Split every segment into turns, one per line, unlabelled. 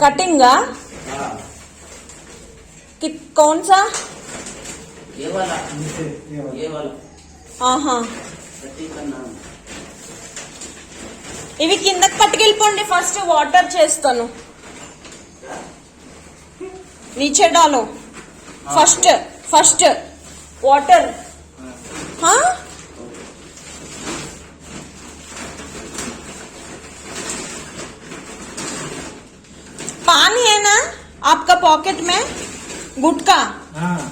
कटिंगा
हाँ
कि कौन सा
ये वाला
नीचे ये वाला
ये वाला
हाँ हाँ
पट्टी का नाम
ఇవి కిందకి పట్టుకెళ్ళిపోండి ఫస్ట్ వాటర్ చేస్తాను नीचे डालो फर्स्ट फर्स्ट वाटर हाँ पानी है ना आपका पॉकेट में? गुटका
हाँ।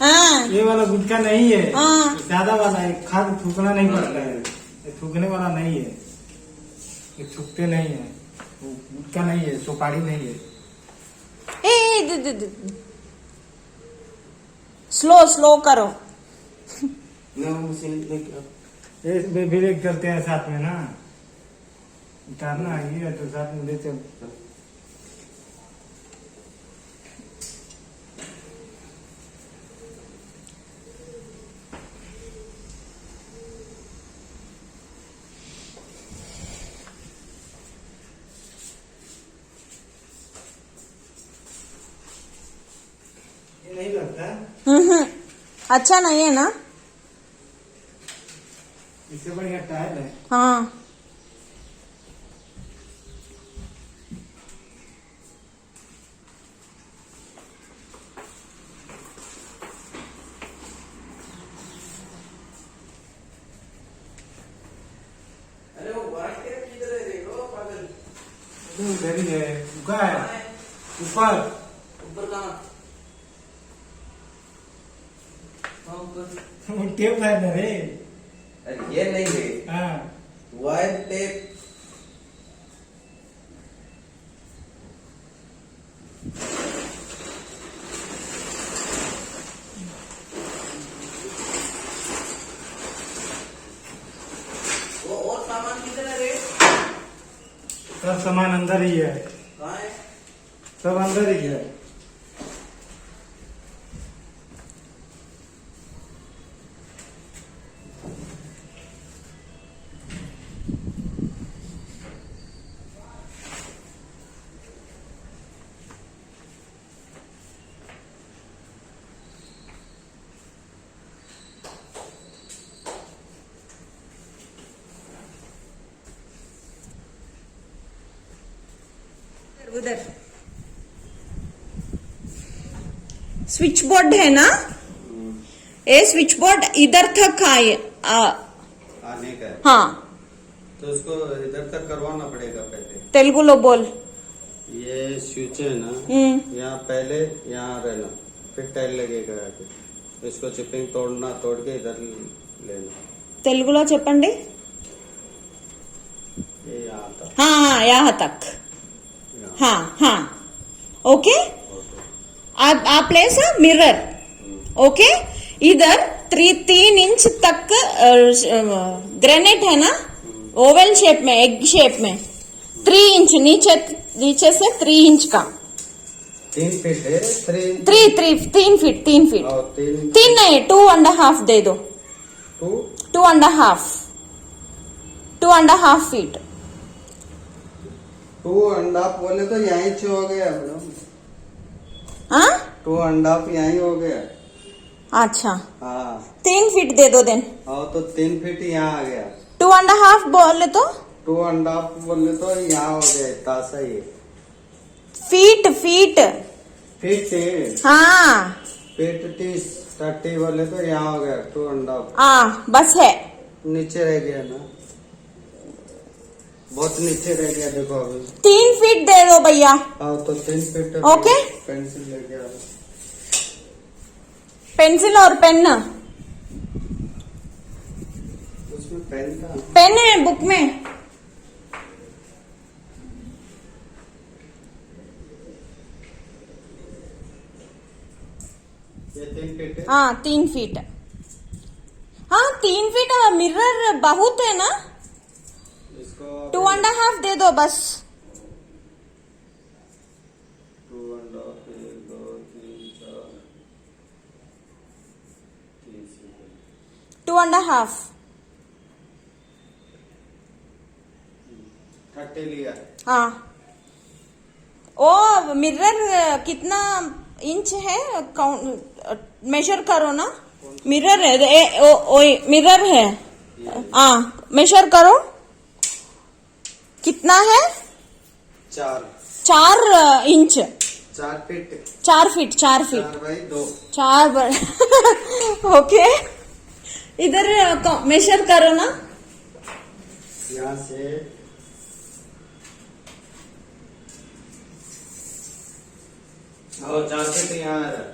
हाँ।
ये वाला गुटखा नहीं है।
हाँ।
ज़्यादा वाला है। खाद थूकना नहीं पड़ता है। ये थूकने वाला नहीं है। ये थूकते नहीं है। गुटका नहीं है। सुपारी नहीं है।
ए दे दे दे। स्लो स्लो करो।
करते हैं साथ में ना। उतारना ये तो साथ में ले नहीं लगता।
अच्छा नहीं है ना?
इससे बढ़िया टायर है।
हाँ।
अरे वो व्हाइट टेप किधर है देखो पागल
वो उधर ही है रुका है ऊपर
ऊपर कहाँ हाँ ऊपर
वो टेप है ना रे।
अरे ये नहीं है।
हाँ।
व्हाइट टेप वो और सामान किधर है रे?
सब सामान अंदर ही है।
कहाँ है?
सब अंदर ही है।
स्विच बोर्ड है ना ये स्विच बोर्ड इधर तक आए आ,
आने का है
हाँ
तो उसको इधर तक करवाना पड़ेगा पहले
तेलुगुलो बोल
ये स्विच है ना
हम्म
यहाँ पहले यहाँ रहना फिर टाइल लगेगा आगे तो इसको चिपिंग तोड़ना तोड़ के इधर लेना
తెలుగులో చెప్పండి
ये यहाँ तक
हाँ हाँ यहाँ तक
यहाँ
हाँ हाँ ओके आप प्लेस मिरर ओके इधर थ्री तीन इंच तक ग्रेनेट है ना ओवल शेप में एग शेप में थ्री इंच नीचे नीचे से थ्री इंच का
तीन फीट थ्री
थ्री तीन फीट तीन फीट
तीन
नहीं टू एंड हाफ़ दे दो two and half two and half feet
two and half बोले तो यहीं हो गया टू अंड हाफ़ यहाँ हो गया।
अच्छा।
हाँ।
तीन फीट दे दो देन
और तो तीन फीट यहाँ आ गया।
टू एंड हाफ़ बोले तो।
टू एंड हाफ़ बोले तो यहाँ हो गया इतना सही है।
फीट फीट
फीट
हाँ।
फीट तीस थर्टी बोले तो यहाँ हो गया टू एंड हाफ़।
हाँ बस है।
नीचे रह गया ना। बहुत नीचे रह गया देखो अभी।
तीन फीट दे दो भैया।
हाँ तो तीन फीट
ओके।
पेंसिल ले गया।
पेंसिल और पेन।
उसमें पेन था।
पेन है बुक में।
हाँ।
तीन फीट हाँ। तीन फीट मिरर बहुत है ना? टू एंड हाफ़ दे दो बस।
टू एंड हाफ़ थर्टी लिया।
हाँ। ओ मिरर कितना इंच है? काउंट मेजर करो ना। मिरर है ए, ओ, ओ, मिरर है। हाँ मेजर करो। कितना है?
चार।
चार इंच।
चार फीट।
चार फीट चार फीट।
चार बाई दो।
चार बड़ ओके। इधर मेजर करो ना।
यहाँ से चार फीट है।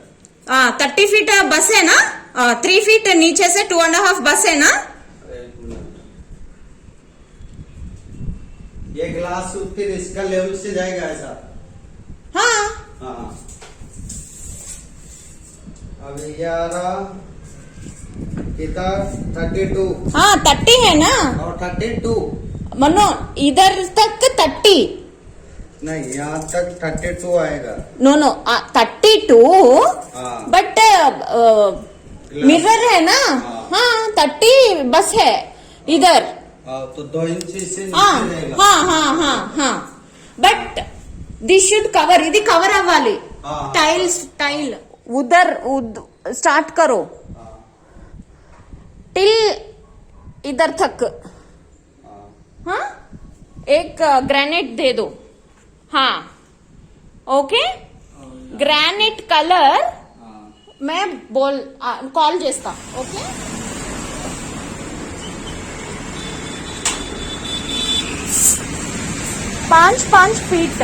थर्टी फीट बस है ना? थ्री फीट नीचे से टू एंड हाफ़ बस है ना
एक मिनट ये ग्लास फिर इसका लेवल से जाएगा ऐसा।
हाँ।
हाँ। अब आ थर्टी टू
हाँ थर्टी है ना?
और थर्टी टू
मनो इधर तक थर्टी
नहीं यहाँ तक थर्टी टू आएगा।
नो नो थर्टी टू
हाँ।
बट मिरर है ना?
हाँ।
हाँ थर्टी बस है इधर।
हाँ, तो दो इंच से
हाँ
नीचे रहेगा
हाँ हाँ हाँ हाँ బట్ దిస్ షుడ్ కవర్ ఇది కవర్ అవ్వాలి
हाँ।
టైల్స్ టైల్ ఉదర్ స్టార్ట్ కరో
हाँ,
टिल इधर तक
हाँ।
हाँ एक ग्रेनाइट दे दो हाँ ओके ग्रेनाइट कलर
हाँ।
मैं बोल कॉल చేస్తా ఓకే పాంచ్ పాంచ్ ఫీట్.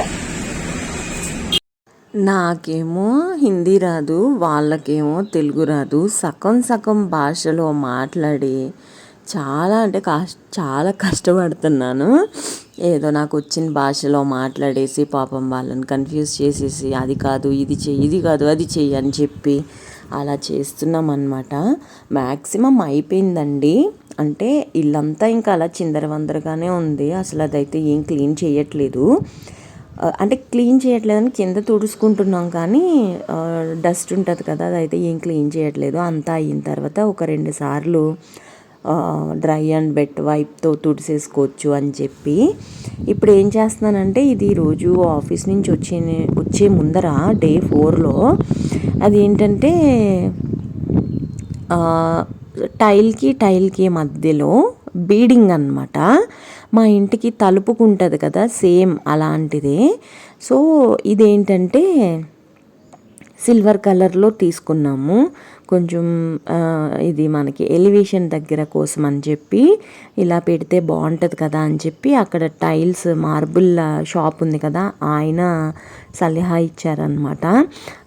నాకేమో హిందీ రాదు వాళ్ళకేమో తెలుగు రాదు. సగం సగం భాషలో మాట్లాడి చాలా అంటే కష్ట చాలా కష్టపడుతున్నాను. ఏదో నాకు వచ్చిన భాషలో మాట్లాడేసి పాపం వాళ్ళని కన్ఫ్యూజ్ చేసేసి అది కాదు ఇది చెయ్యి ఇది కాదు అది చెయ్యి అని చెప్పి అలా చేస్తున్నాం అనమాట మ్యాక్సిమం అయిపోయిందండి. అంటే ఇల్లంతా ఇంకా అలా చిందరవందరగానే ఉంది. అసలు అదైతే ఏం క్లీన్ చేయట్లేదు. అంటే క్లీన్ చేయట్లేదని కింద తుడుచుకుంటున్నాం కానీ డస్ట్ ఉంటుంది కదా అదైతే ఏం క్లీన్ చేయట్లేదు. అంతా అయిన తర్వాత ఒక రెండు సార్లు డ్రై అండ్ బెట్ వైప్తో తుడిసేసుకోవచ్చు అని చెప్పి. ఇప్పుడు ఏం చేస్తున్నానంటే ఇది రోజు ఆఫీస్ నుంచి వచ్చే వచ్చే ముందర డే ఫోర్లో అది ఏంటంటే టైల్కి టైల్కి మధ్యలో బీడింగ్ అన్నమాట. మా ఇంటికి తలుపుకుంటుంది కదా సేమ్ అలాంటిదే. సో ఇదేంటంటే సిల్వర్ కలర్లో తీసుకున్నాము. కొంచెం ఇది మనకి ఎలివేషన్ దగ్గర కోసం అని చెప్పి ఇలా పెడితే బాగుంటుంది కదా అని చెప్పి అక్కడ టైల్స్ మార్బుల్ షాప్ ఉంది కదా ఆయన సలహా ఇచ్చారనమాట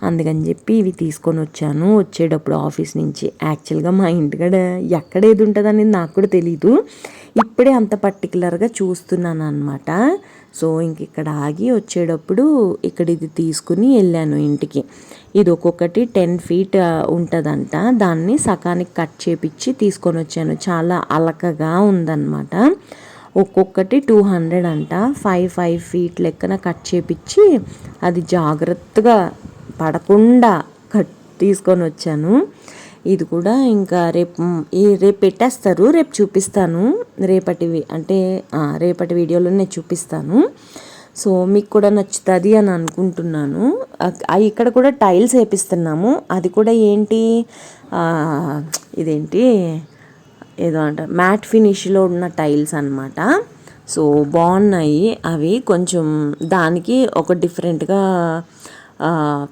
అందుకని చెప్పి ఇవి తీసుకొని వచ్చాను. వచ్చేటప్పుడు ఆఫీస్ నుంచి యాక్చువల్గా మా ఇంటికాడ ఎక్కడ ఏది ఉంటుంది అనేది నాకు కూడా తెలీదు. ఇప్పుడే అంత పర్టికులర్గా చూస్తున్నాను అనమాట సో ఇంక ఇక్కడ ఆగి వచ్చేటప్పుడు ఇక్కడ ఇది తీసుకుని వెళ్ళాను ఇంటికి. ఇది ఒక్కొక్కటి టెన్ ఫీట్ ఉంటుందంట. దాన్ని సకానికి కట్ చేపించి తీసుకొని వచ్చాను. చాలా అలకగా ఉందన్నమాట. ఒక్కొక్కటి టూ హండ్రెడ్ అంట. ఫైవ్ ఫైవ్ ఫీట్ లెక్కన కట్ చేపించి అది జాగ్రత్తగా పడకుండా కట్ తీసుకొని వచ్చాను. ఇది కూడా ఇంకా రేపు ఈ రేపు పెట్టేస్తారు రేపు చూపిస్తాను రేపటివి అంటే రేపటి వీడియోలో నేను చూపిస్తాను. సో మీకు కూడా నచ్చుతుంది అని అనుకుంటున్నాను. ఇక్కడ కూడా టైల్స్ వేపిస్తున్నాము. అది కూడా ఏంటి? ఇదేంటి? ఏదో అంట మ్యాట్ ఫినిష్లో ఉన్న టైల్స్ అన్నమాట. సో బాగున్నాయి. అవి కొంచెం దానికి ఒక డిఫరెంట్గా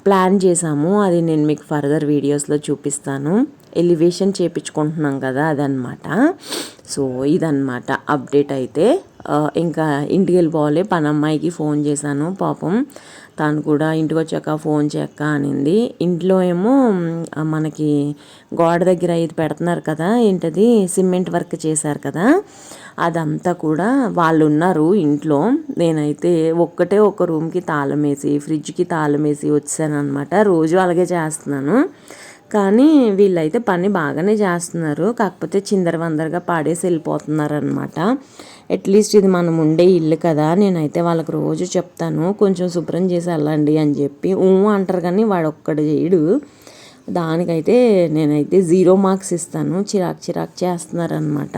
ప్లాన్ చేసాము అది నేను మీకు ఫర్దర్ వీడియోస్లో చూపిస్తాను. ఎలివేషన్ చేపించుకుంటున్నాం కదా అదనమాట సో ఇదనమాట అప్డేట్ అయితే. ఇంకా ఇంటికి వెళ్ళిపోవాలి అమ్మాయికి ఫోన్ చేశాను పాపం. తను కూడా ఇంటికి వచ్చాక ఫోన్ చేయక్క అనింది. ఇంట్లో ఏమో మనకి గోడ దగ్గర ఇది పెడుతున్నారు కదా ఏంటది? సిమెంట్ వర్క్ చేశారు కదా. అదంతా కూడా వాళ్ళు ఉన్నారు ఇంట్లో. నేనైతే ఒక్కటే ఒక రూమ్కి తాళం వేసి ఫ్రిడ్జ్కి తాళం వేసి వచ్చాను అనమాట రోజు అలాగే చేస్తున్నాను. కానీ వీళ్ళైతే పని బాగానే చేస్తున్నారు. కాకపోతే చిందరవందరగా పాడేసి వెళ్ళిపోతున్నారు అనమాట అట్లీస్ట్ ఇది మనం ఉండే ఇల్లు కదా నేనైతే వాళ్ళకి రోజు చెప్తాను కొంచెం శుభ్రం చేసి వెళ్ళండి అని చెప్పి. ఊ అంటారు కానీ వాడు ఒక్కడు చేయడు. దానికైతే నేనైతే జీరో మార్క్స్ ఇస్తాను. చిరాకు చిరాకు చేస్తున్నారనమాట.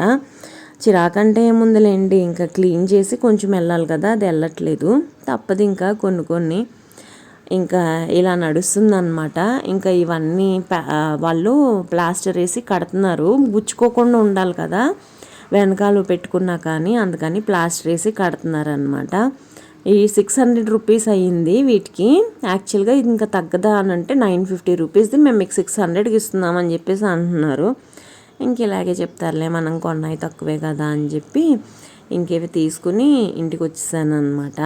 చిరాకు అంటే ఏముందిలేండి ఇంకా క్లీన్ చేసి కొంచెం వెళ్ళాలి కదా అది వెళ్ళట్లేదు. తప్పదు ఇంకా కొన్ని కొన్ని. ఇంకా ఇలా నడుస్తుందన్నమాట ఇంకా ఇవన్నీ వాళ్ళు ప్లాస్టర్ వేసి కడుతున్నారు. గుచ్చుకోకుండా ఉండాలి కదా. వెనకాల పెట్టుకున్నా కానీ అందుకని ప్లాస్టర్ వేసి కడుతున్నారు అనమాట ఈ సిక్స్ హండ్రెడ్ రూపీస్ అయ్యింది వీటికి. యాక్చువల్గా ఇది ఇంకా తగ్గదా అని అంటే నైన్ ఫిఫ్టీ రూపీస్ది మేము మీకు సిక్స్ హండ్రెడ్కి ఇస్తున్నామని చెప్పేసి అంటున్నారు. ఇంక ఇలాగే చెప్తారులే మనం కొన్నాయి తక్కువే కదా అని చెప్పి ఇంకేవి తీసుకుని ఇంటికి వచ్చేసాను అనమాట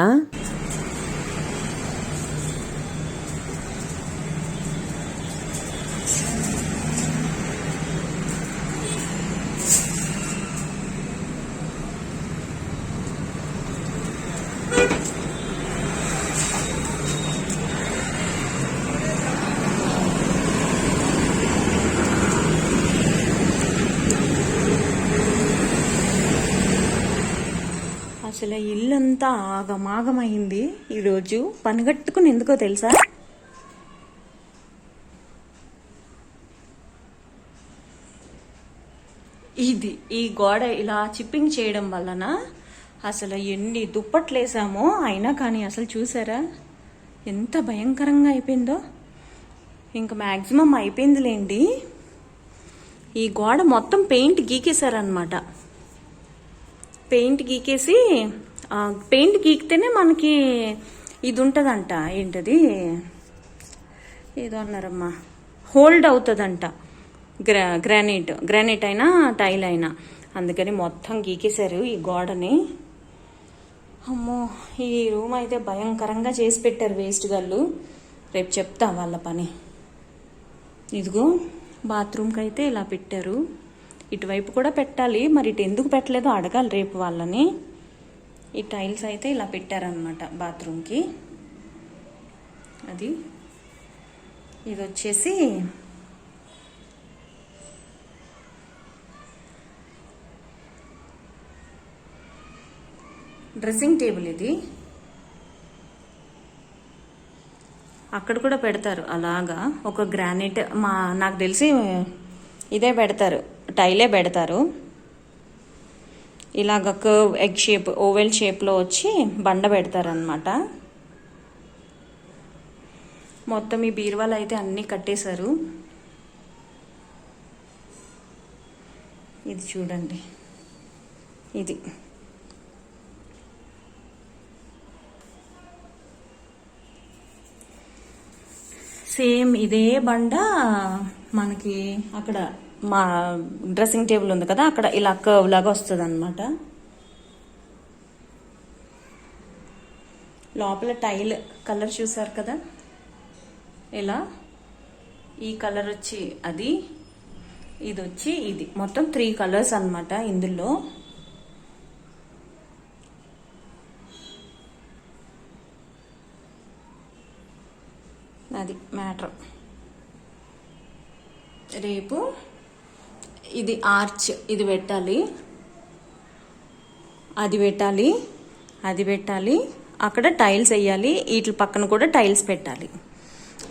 అసలు అంతా ఆగమాగమైంది ఈరోజు పనిగట్టుకుని ఎందుకో తెలుసా? ఇది ఈ గోడ ఇలా చిప్పింగ్ చేయడం వలన అసలు ఎన్ని దుప్పట్లేసామో అయినా కానీ అసలు చూసారా? ఎంత భయంకరంగా అయిపోయిందో. ఇంకా మ్యాక్సిమం అయిపోయిందిలేండి. ఈ గోడ మొత్తం పెయింట్ గీకేశారనమాట పెయింట్ గీకేసి పెయింట్ గీకితేనే మనకి ఇది ఉంటుందంట ఏంటది? ఏదో అన్నారమ్మా. హోల్డ్ అవుతుందంట. గ్రా గ్రానైట్ గ్రానైట్ అయినా టైల్ అయినా. అందుకని మొత్తం గీకేశారు ఈ గోడని. అమ్మో ఈ రూమ్ అయితే భయంకరంగా చేసి పెట్టారు వేస్ట్ గల్లు. రేపు చెప్తా వాళ్ళ పని. ఇదిగో బాత్రూమ్కి అయితే ఇలా పెట్టారు. ఇటువైపు కూడా పెట్టాలి మరి ఇటు ఎందుకు పెట్టలేదో అడగాలి రేపు వాళ్ళని. ఈ టైల్స్ అయితే ఇలా పెట్టారనమాట బాత్రూమ్కి. అది. ఇది వచ్చేసి డ్రెస్సింగ్ టేబుల్ ఇది. అక్కడ కూడా పెడతారు అలాగా. ఒక గ్రానైట్ మా నాకు తెలిసి ఇదే పెడతారు టైలే పెడతారు. ఇలాగ కర్వ్ ఎగ్ షేప్ ఓవెల్ షేప్లో వచ్చి బండ పెడతారనమాట మొత్తం ఈ బీరువాలు అయితే అన్నీ కట్టేశారు. ఇది చూడండి. ఇది. సేమ్ ఇదే బండ మనకి అక్కడ మా డ్రెస్సింగ్ టేబుల్ ఉంది కదా అక్కడ ఇలా కర్వ్ లాగా వస్తుంది అనమాట లోపల టైల్ కలర్ చూసారు కదా? ఇలా ఈ కలర్ వచ్చి అది ఇది వచ్చి ఇది. మొత్తం త్రీ కలర్స్ అన్నమాట ఇందులో అది మ్యాటర్ రేపు ఇది ఆర్చ్ ఇది పెట్టాలి. అది పెట్టాలి అది పెట్టాలి. అక్కడ టైల్స్ వేయాలి వీటి పక్కన కూడా టైల్స్ పెట్టాలి.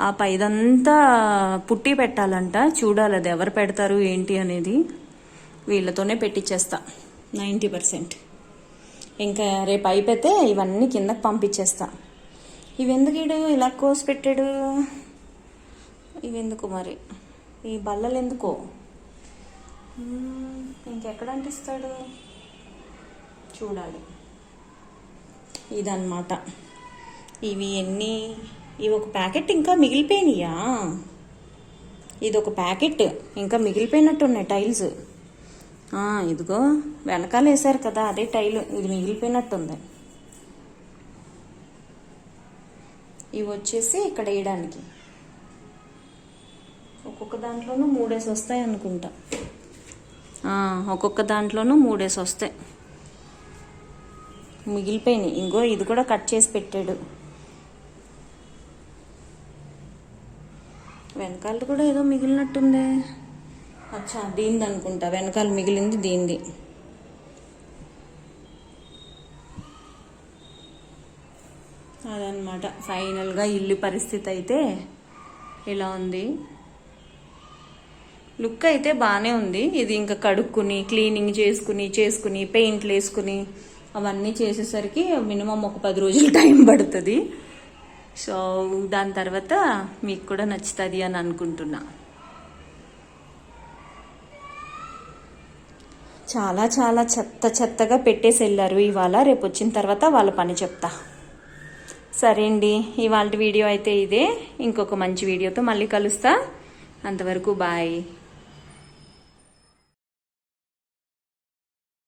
ఆ పైదంతా పుట్టి పెట్టాలంట. చూడాలి అది ఎవరు పెడతారు ఏంటి అనేది. వీళ్ళతోనే పెట్టించేస్తా నైంటీ పర్సెంట్. ఇంకా రేపు అయిపోతే ఇవన్నీ కిందకి పంపించేస్తా. ఇవెందుకు ఇలా కోసి పెట్టాడు? ఇవెందుకు మరి? ఈ బల్లలు ఎందుకో? ఇంకెక్కడ అంటిస్తాడు చూడాలి. ఇదన్నమాట. ఇవి ఎన్ని? ఇవి ఒక ప్యాకెట్ ఇంకా మిగిలిపోయినాయా? ఇది ఒక ప్యాకెట్. ఇంకా మిగిలిపోయినట్టు ఉన్నాయి టైల్స్ ఇదిగో వెనకాల వేశారు కదా అదే టైల్. ఇది మిగిలిపోయినట్టుంది. ఇవి వచ్చేసి ఇక్కడ వేయడానికి. ఒక్కొక్క దాంట్లోనూ మూడేసి వస్తాయి అనుకుంటా ఒక్కొక్క దాంట్లోనూ మూడేసి వస్తాయి. మిగిలిపోయినాయి. ఇంకో ఇది కూడా కట్ చేసి పెట్టాడు. వెనకాల కూడా ఏదో మిగిలినట్టుందే. అచ్చా దీనిది అనుకుంటా. వెనకాల మిగిలింది దీనిది. అదనమాట ఫైనల్గా ఇల్లు పరిస్థితి అయితే ఇలా ఉంది? లుక్ అయితే బాగానే ఉంది. ఇది ఇంకా కడుక్కుని క్లీనింగ్ చేసుకుని చేసుకుని పెయింట్లు వేసుకుని అవన్నీ చేసేసరికి మినిమం ఒక పది రోజులు టైం పడుతుంది. సో దాని తర్వాత మీకు కూడా నచ్చుతుంది అని అనుకుంటున్నా. చాలా చాలా చెత్త చెత్తగా పెట్టేసి వెళ్ళారు ఇవాళ. రేపు వచ్చిన తర్వాత వాళ్ళ పని చెప్తా. సరే అండి ఇవాళ వీడియో అయితే ఇదే. ఇంకొక మంచి వీడియోతో మళ్ళీ కలుస్తా. అంతవరకు బాయ్.